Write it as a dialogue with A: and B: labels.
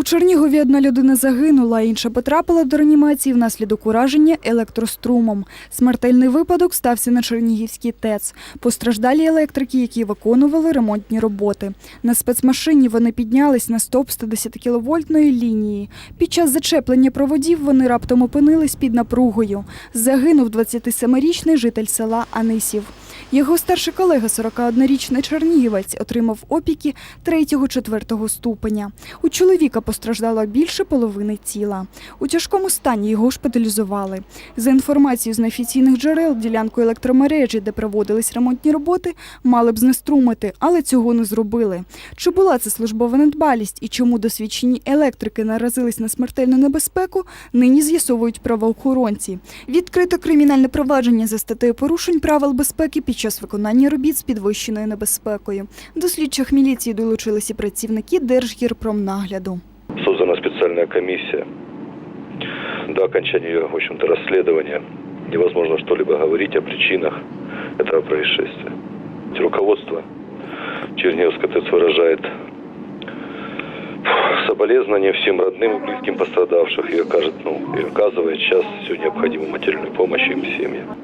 A: У Чернігові одна людина загинула, інша потрапила до реанімації внаслідок ураження електрострумом. Смертельний випадок стався на Чернігівській ТЕЦ. Постраждалі електрики, які виконували ремонтні роботи. На спецмашині вони піднялись на стовп 110 кіловольтної лінії. Під час зачеплення проводів вони раптом опинились під напругою. Загинув 27-річний житель села Анисів. Його старший колега, 41-річний чернігівець, отримав опіки 3-4 ступеня. У чоловіка постраждало більше половини тіла. У тяжкому стані його шпиталізували. За інформацією з неофіційних джерел, ділянку електромережі, де проводились ремонтні роботи, мали б знеструмити, але цього не зробили. Чи була це службова недбалість і чому досвідчені електрики наразились на смертельну небезпеку, нині з'ясовують правоохоронці. Відкрито кримінальне провадження за статтею порушень правил безпеки під час виконання робіт з підвищеною небезпекою. До слідчих міліції долучилися працівники Держгірпромнагляду.
B: Создана специальная комиссия. До окончания, в общем-то, расследования невозможно что-либо говорить о причинах этого происшествия. Руководство Черниговской ТЭЦ выражает соболезнования всем родным и близким пострадавших и, окажет, ну, и оказывает сейчас всю необходимую материальную помощь им семьям.